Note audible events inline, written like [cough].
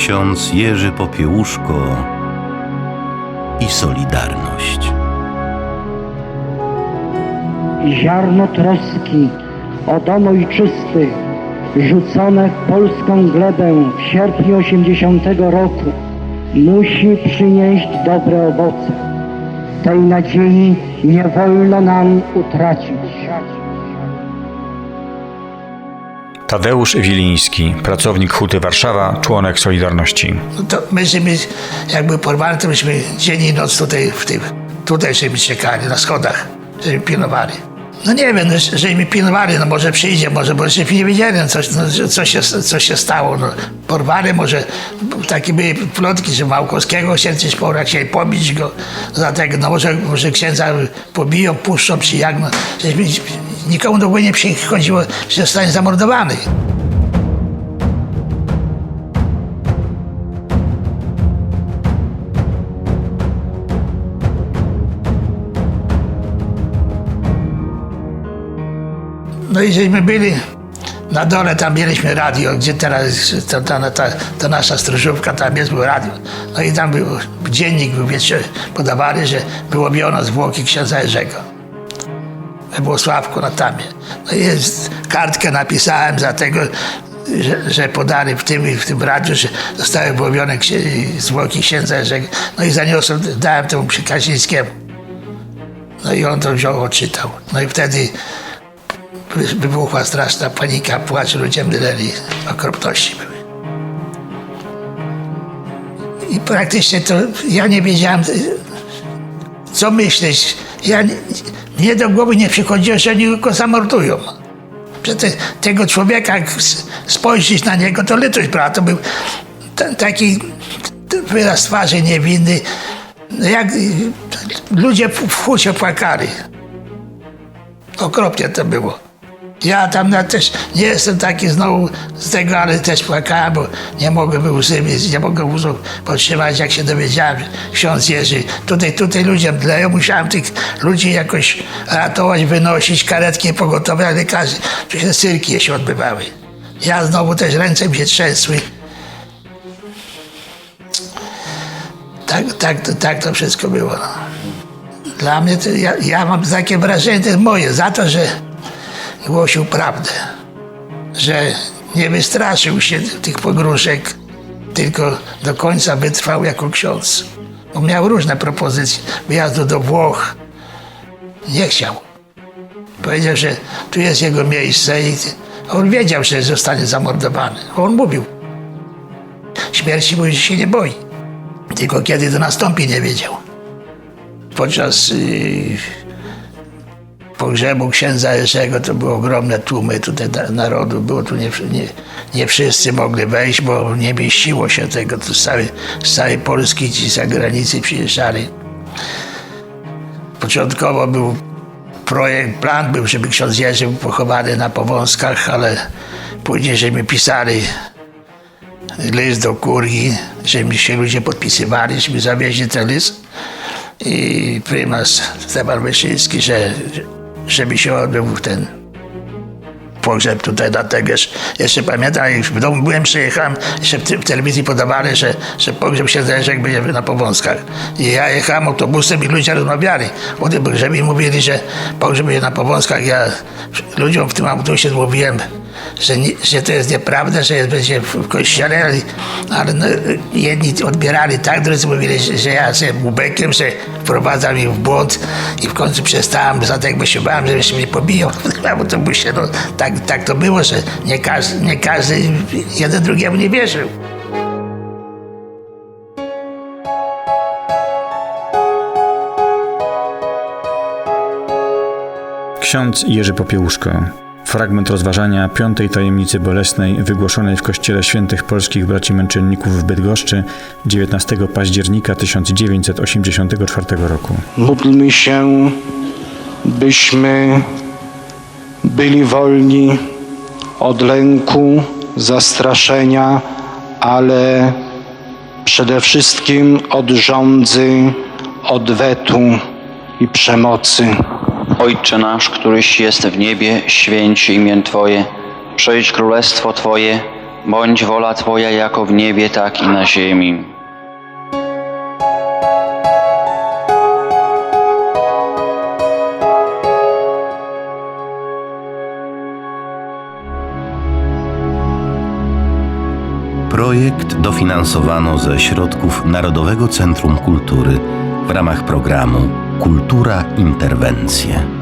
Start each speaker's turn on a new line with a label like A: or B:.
A: ksiądz Jerzy Popiełuszko i Solidarność.
B: ziarno troski o dom ojczysty rzucone w polską glebę w sierpniu 80 roku musi przynieść dobre owoce. Tej nadziei nie wolno nam utracić.
C: Tadeusz Wiliński, pracownik Huty Warszawa, członek Solidarności.
D: No to my, żeby jakby porwali, to myśmy dzień i noc tutaj, w tym, tutaj żeby czekali na schodach, żeby pilnowali. No nie wiem, no, żeby mi pilnowali, no może przyjdzie, może, bo jeszcze nie wiedzieli, no, coś, no, co, się, co się stało. No, porwali, może takie były plotki, że Małkowskiego chcieli coś porwać, chcieli pobić go, dlatego, no może, może księdza pobiją, puszczą, jak, no, żeby nikomu do głowy nie przychodziło, że zostanie zamordowany. No i żeśmy byli na dole, tam mieliśmy radio, gdzie teraz ta, ta, ta, ta nasza stróżówka, tam jest było radio. No i tam był dziennik, był wiecie, podawali, że wyłowiono zwłoki księdza Jerzego. We Włosławku na Tamie. No jest, kartkę napisałem za tego, że, że podali w tym, w tym radiu, że zostały wyłowione księ, zwłoki księdza Jerzego. No i zaniosłem, dałem temu Kazińskiemu. No i on to wziął, odczytał. No i wtedy wy- wybuchła straszna panika, płacz, ludzie mdleli, okropności były. I praktycznie to ja nie wiedziałem, co myśleć. Ja, nie- do głowy nie przychodziło, że oni go zamordują. Te, tego człowieka, jak spojrzeć na niego, to litość brała. To był ta- taki wyraz twarzy niewinny. No Jak ludzie w w płakali. Okropnie to było. Ja tam też nie jestem taki znowu z tego, ale też płakałem, bo nie mogłem łzy, nie mogłem łzów podtrzymać, jak się dowiedziałem, że ksiądz Jerzy. Tutaj, tutaj ludzie mdleją, musiałem tych ludzi jakoś ratować, wynosić, karetki pogotowe, lekarzy. Tu się cyrki się odbywały. Ja znowu też ręce mi się trzęsły. Tak, tak, to, tak to wszystko było. No. Dla mnie to, ja, ja mam takie wrażenie, to jest moje, za to, że głosił prawdę, że nie wystraszył się tych pogróżek, tylko do końca wytrwał jako ksiądz. Bo miał różne propozycje wyjazdu do Włoch. Nie chciał. Powiedział, że tu jest jego miejsce i on wiedział, że zostanie zamordowany. On mówił. Śmierci mówi, że się nie boi. Tylko kiedy to nastąpi, nie wiedział. Podczas yy, pogrzebu księdza Jerzego to były ogromne tłumy tutaj na- narodu. Było tu nie, nie, nie wszyscy mogli wejść, bo nie mieściło się tego. Tu z całej, z całej Polski ci zagranicy przyjeżdżali. Początkowo był projekt, plan był, żeby ksiądz Jerzy był pochowany na Powązkach, ale później, żeśmy pisali list do kurii, żeby się ludzie podpisywali, żeby zawieźli ten list. I prymas Stefan Wyszyński, że, żeby się odbył ten pogrzeb tutaj na Tegerz. Jeszcze pamiętam, jak w domu byłem, przyjechałem, jeszcze w, te- w telewizji podawali, że, że pogrzeb się Jerzek będzie na Powązkach. I ja jechałem autobusem i ludzie rozmawiali o tym pogrzebie i mówili, że pogrzeb będzie na Powązkach. Ja ludziom w tym autobusie mówiłem, że, nie, że to jest nieprawda, że jest, będzie w, kościele, ale, no, jedni odbierali tak, drudzy mówili, że, że ja jestem bubekiem, że wprowadzam ich w błąd i w końcu przestałem, za tak bo się bałem, że jeszcze mnie pobiją w autobusie. [laughs] No, tak, tak to było, że nie każdy, nie każdy jeden drugiemu nie wierzył.
C: Ksiądz Jerzy Popiełuszko. Fragment rozważania piątej tajemnicy bolesnej wygłoszonej w Kościele Świętych Polskich Braci Męczenników w Bydgoszczy 19 października 1984 roku.
E: Módlmy się, byśmy byli wolni od lęku, zastraszenia, ale przede wszystkim od żądzy, odwetu i przemocy.
F: Ojcze nasz, któryś jest w niebie, święć imię Twoje, przyjdź królestwo Twoje, bądź wola Twoja jako w niebie, tak i na ziemi.
A: Projekt dofinansowano ze środków Narodowego Centrum Kultury w ramach programu Kultura Interwencje.